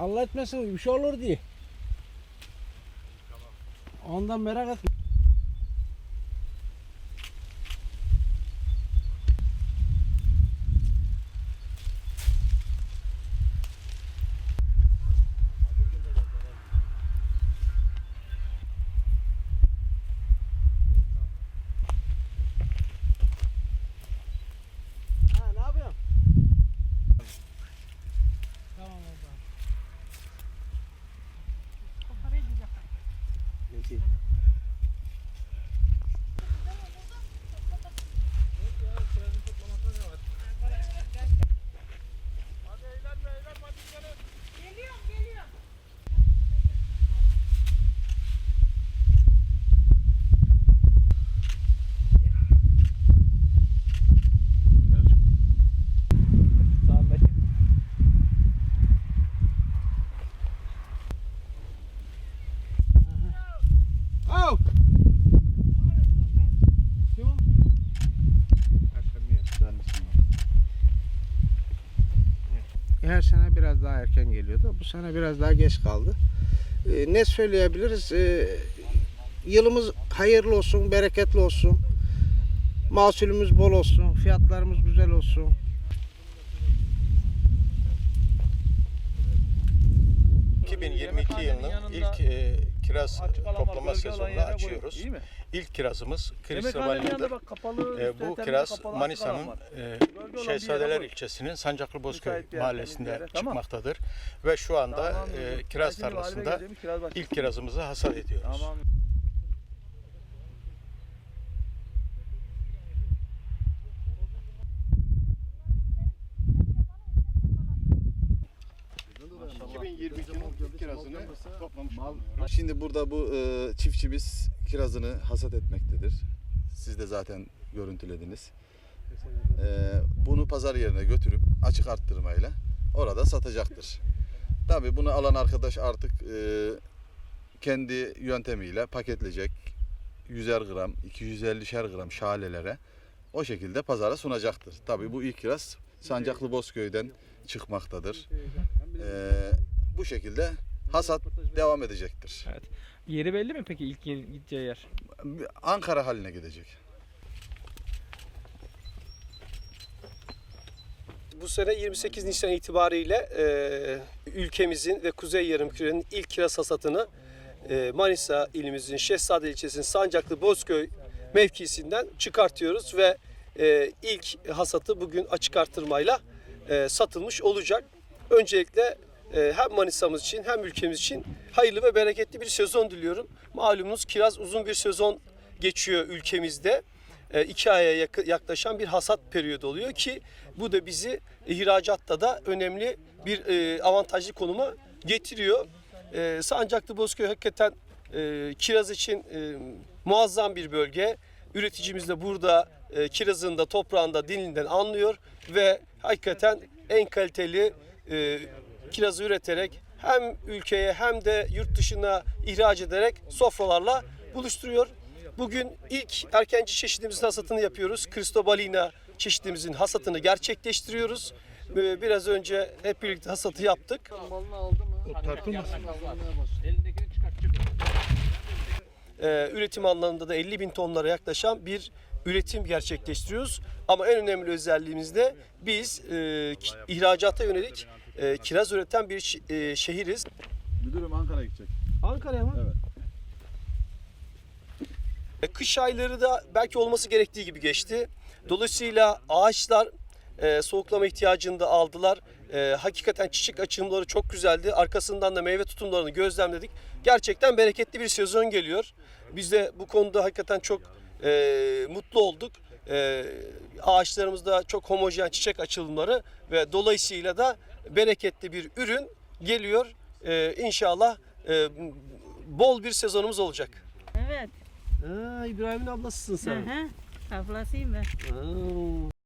Allah etmesin bir şey olur diye. Ondan merak etme. Ha ne yapıyorsun? Tamam oldu. Peki. Her sene biraz daha erken geliyordu. Bu sene biraz daha geç kaldı. Ee, ne söyleyebiliriz? Ee, yılımız hayırlı olsun, bereketli olsun. Mahsulümüz bol olsun, fiyatlarımız güzel olsun. Ee, 2022 yılının ilk e, kiraz toplama sezonunu açıyoruz. İlk kirazımız Kristobalin'dir. E, bu kiraz Manisa'nın e, Şehzadeler ilçesinin Sancaklı Bozköy Müsait bir yer, mahallesinde bir yere, tamam. çıkmaktadır. Ve şu anda Tamam, e, kiraz Belki bir tarlasında geleceğim, kiraz bahçesi. ilk kirazımızı hasat ediyoruz. Tamam. Şimdi burada bu e, çiftçimiz kirazını hasat etmektedir. Siz de zaten görüntülediniz. E, bunu pazar yerine götürüp açık arttırmayla orada satacaktır. Tabii bunu alan arkadaş artık e, kendi yöntemiyle paketleyecek. 100'er gram, 250'şer gram şalelere o şekilde pazara sunacaktır. Tabii bu ilk kiraz Sancaklı Bozköy'den çıkmaktadır. E, bu şekilde hasat devam edecektir. Yeri belli mi peki ilk gideceği yer? Ankara haline gidecek. Bu sene 28 Nisan itibariyle e, ülkemizin ve Kuzey Yarımküre'nin ilk kiraz hasatını e, Manisa ilimizin Şehzade ilçesinin Sancaklı Bozköy mevkisinden çıkartıyoruz ve e, ilk hasatı bugün açık artırmayla e, satılmış olacak. Öncelikle hem Manisa'mız için hem ülkemiz için hayırlı ve bereketli bir sezon diliyorum. Malumunuz kiraz uzun bir sezon geçiyor ülkemizde. E, iki aya yaklaşan bir hasat periyodu oluyor ki bu da bizi ihracatta da önemli bir e, avantajlı konuma getiriyor. E, Sancaklı Bozköy hakikaten e, kiraz için e, muazzam bir bölge. Üreticimiz de burada e, kirazın da toprağında dilinden anlıyor ve hakikaten en kaliteli kirazı üreterek hem ülkeye hem de yurt dışına ihraç ederek sofralarla buluşturuyor. Bugün ilk erkenci çeşidimizin hasatını yapıyoruz. Cristobalina çeşidimizin hasatını gerçekleştiriyoruz. Ee, Biraz önce hep birlikte hasatı yaptık. Ee, üretim anlamında da 50 bin tonlara yaklaşan bir üretim gerçekleştiriyoruz. Ama en önemli özelliğimiz de biz e, ihracata yönelik e, kiraz üreten bir e, şehiriz. Müdürüm Ankara gidecek. Ankara'ya mı? Evet. E, Kış ayları da belki olması gerektiği gibi geçti. Dolayısıyla ağaçlar e, soğuklama ihtiyacını da aldılar. E, hakikaten çiçek açımları çok güzeldi. Arkasından da meyve tutumlarını gözlemledik. Gerçekten bereketli bir sezon geliyor. Biz de bu konuda hakikaten çok e, mutlu olduk. E, ağaçlarımızda çok homojen çiçek açılımları ve dolayısıyla da bereketli bir ürün geliyor. E, inşallah e, bol bir sezonumuz olacak. Evet. Aa, İbrahim'in ablasısın Hı sen. hı. Ablasıyım ben. Aa.